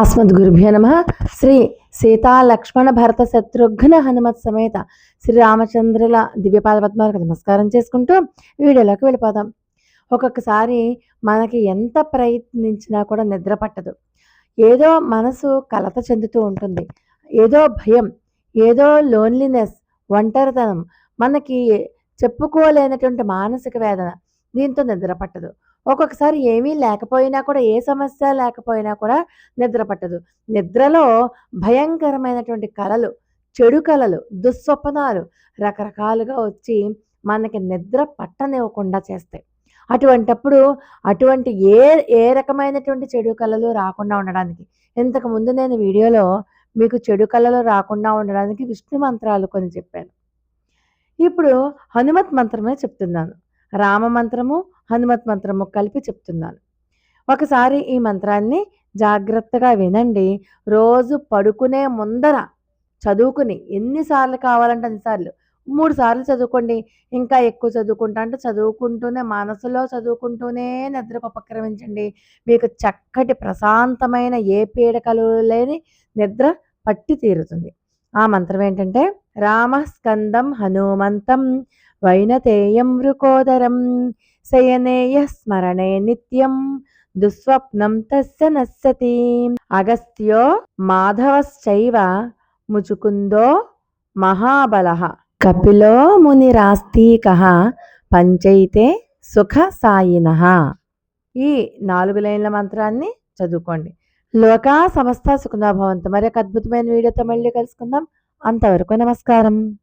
అస్మద్గురుభ్యో నమ శ్రీ సీతా లక్ష్మణ భరత శత్రుఘ్న హనుమత్ సమేత శ్రీరామచంద్రుల దివ్యపాద పద్మాలకు నమస్కారం చేసుకుంటూ వీడియోలోకి వెళ్ళిపోదాం. ఒక్కొక్కసారి మనకి ఎంత ప్రయత్నించినా కూడా నిద్ర పట్టదు. ఏదో మనసు కలత చెందుతూ ఉంటుంది. ఏదో భయం ఏదో లోన్లీనెస్ ఒంటరితనం మనకి చెప్పుకోలేనటువంటి మానసిక వేదన దీంతో నిద్ర పట్టదు. ఒక్కొక్కసారి ఏమీ లేకపోయినా కూడా ఏ సమస్య లేకపోయినా కూడా నిద్ర పట్టదు. నిద్రలో భయంకరమైనటువంటి కళలు చెడు కళలు దుస్వప్నాలు రకరకాలుగా వచ్చి మనకి నిద్ర పట్టనివ్వకుండా చేస్తాయి. అటువంటప్పుడు అటువంటి ఏ ఏ రకమైనటువంటి చెడు కళలు రాకుండా ఉండడానికి ఇంతకుముందు నేను వీడియోలో మీకు చెడు కళలు రాకుండా ఉండడానికి విష్ణు మంత్రాలు కొన్ని చెప్పాను. ఇప్పుడు హనుమత్ మంత్రమే చెప్తున్నాను. రామ మంత్రము హనుమత్ మంత్రము కలిపి చెప్తున్నాను. ఒకసారి ఈ మంత్రాన్ని జాగ్రత్తగా వినండి. రోజు పడుకునే ముందర చదువుకుని ఎన్నిసార్లు కావాలంటే అన్నిసార్లు మూడు సార్లు చదువుకోండి. ఇంకా ఎక్కువ చదువుకుంటా అంటే చదువుకుంటూనే మనసులో చదువుకుంటూనే నిద్రకు ఉపక్రమించండి. మీకు చక్కటి ప్రశాంతమైన ఏ పీడకలు లేని నిద్ర పట్టి తీరుతుంది. ఆ మంత్రం ఏంటంటే రామ స్కందం హనుమంతం. వైనతేయం వృకోదరం శయనేయ స్మరణే నిత్యం దుస్వప్నం తస్య నశ్యతి. అగస్త్యో మాధవశ్చైవ ముచుకుందో మహాబల. కపిలో మునిరాస్తీక పంచైతే సుఖ సాయిన ఈ నాలుగు లైన్ల మంత్రాన్ని చదువుకోండి. లోకా సమస్త సుఖనాభవంతు మరి ఒక అద్భుతమైన వీడియోతో మళ్ళీ కలుసుకుందాం. అంతవరకు నమస్కారం.